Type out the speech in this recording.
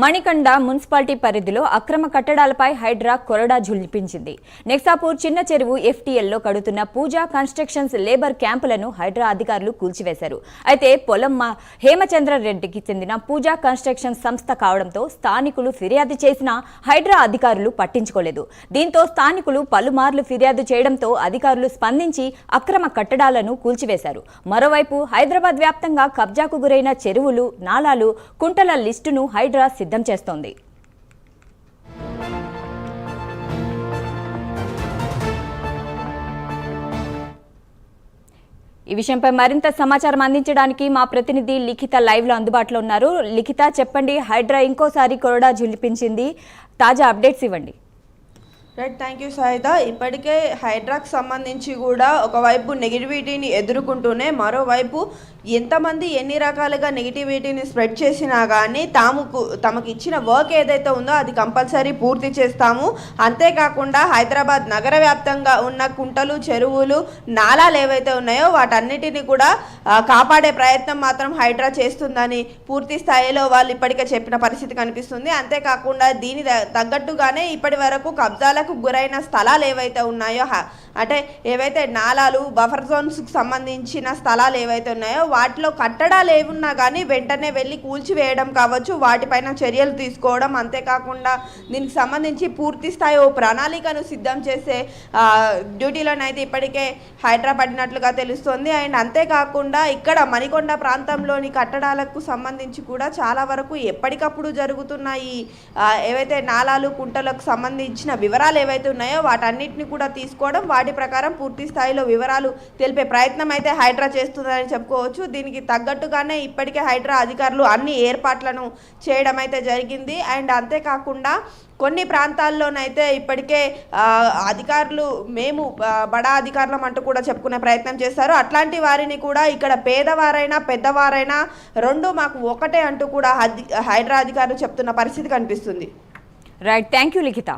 Manikanda municipality పరిధిలో అక్రమ కట్టడాలపై హైడ్రా కొరడా జుల్పించింది నెక్సాపూర్ చిన్న చెరువు ఎఫ్టీఎల్లో కడుతున్న పూజా కన్స్ట్రక్షన్స్ లేబర్ క్యాంపులను హైడ్రా అధికారులు కూల్చివేశారు. అయితే పొలం హేమచంద్ర రెడ్డికి చెందిన పూజా కన్స్ట్రక్షన్ సంస్థ కావడంతో స్థానికులు ఫిర్యాదు చేసినా హైడ్రా అధికారులు పట్టించుకోలేదు. దీంతో స్థానికులు పలుమార్లు ఫిర్యాదు చేయడంతో అధికారులు స్పందించి అక్రమ కట్టడాలను కూల్చివేశారు. మరోవైపు హైదరాబాద్ వ్యాప్తంగా కబ్జాకు గురైన చెరువులు నాలాలు కుంటల లిస్టును హైడ్రా సిద్ధం చేస్తోంది. ఈ విషయంపై మరింత సమాచారం అందించడానికి మా ప్రతినిధి లిఖిత లైవ్లో అందుబాటులో ఉన్నారు. లిఖిత చెప్పండి హైడ్రా ఇంకోసారి కొరడా జిలిపించింది తాజా అప్డేట్స్ ఇవ్వండి. రైట్ థ్యాంక్ యూ సాయిత ఇప్పటికే హైడ్రాకి సంబంధించి కూడా ఒకవైపు నెగిటివిటీని ఎదుర్కొంటూనే మరోవైపు ఎంతమంది ఎన్ని రకాలుగా నెగిటివిటీని స్ప్రెడ్ చేసినా కానీ తాముకు తమకు ఇచ్చిన వర్క్ ఏదైతే ఉందో అది కంపల్సరీ పూర్తి చేస్తాము. అంతేకాకుండా హైదరాబాద్ నగర వ్యాప్తంగా ఉన్న కుంటలు చెరువులు నాలాలు ఏవైతే ఉన్నాయో వాటన్నిటిని కూడా కాపాడే ప్రయత్నం మాత్రం హైడ్రా చేస్తుందని పూర్తి స్థాయిలో వాళ్ళు ఇప్పటికే చెప్పిన పరిస్థితి కనిపిస్తుంది. అంతేకాకుండా దీని తగ్గట్టుగానే ఇప్పటి వరకు కబ్జాలకు గురైన స్థలాలు ఏవైతే ఉన్నాయో అంటే ఏవైతే నాలాలు బఫర్ జోన్స్కి సంబంధించిన స్థలాలు ఏవైతే ఉన్నాయో వాటిలో కట్టడాలు ఏమున్నా కానీ వెంటనే వెళ్ళి కూల్చివేయడం కావచ్చు. వాటిపైన చర్యలు తీసుకోవడం అంతేకాకుండా దీనికి సంబంధించి పూర్తి స్థాయి ఓ ప్రణాళికను సిద్ధం చేసే డ్యూటీలోనైతే ఇప్పటికే హైడ్రా పడినట్లుగా తెలుస్తుంది. అండ్ అంతేకాకుండా ఇక్కడ మణికొండ ప్రాంతంలోని కట్టడాలకు సంబంధించి కూడా చాలా వరకు ఎప్పటికప్పుడు జరుగుతున్న ఈ ఏవైతే నాలాలు కుంటలకు సంబంధించిన వివరాలు ఏవైతే ఉన్నాయో వాటన్నిటిని కూడా తీసుకోవడం వాటి ప్రకారం పూర్తి స్థాయిలో వివరాలు తెలిపే ప్రయత్నం అయితే హైడ్రా చేస్తుందని చెప్పుకోవచ్చు. దీనికి తగ్గట్టుగానే ఇప్పటికే హైడ్రా అధికారులు అన్ని ఏర్పాట్లను చేయడం అయితే జరిగింది. అండ్ అంతేకాకుండా కొన్ని ప్రాంతాల్లోనైతే ఇప్పటికే అధికారులు మేము బడా అధికారులం అంటూ కూడా చెప్పుకునే ప్రయత్నం చేస్తారు. అట్లాంటి వారిని కూడా ఇక్కడ పేదవారైనా పెద్దవారైనా రెండు మాకు ఒకటే అంటూ కూడా హైడ్రా అధికారులు చెప్తున్న పరిస్థితి కనిపిస్తుంది. Right thank you Likhita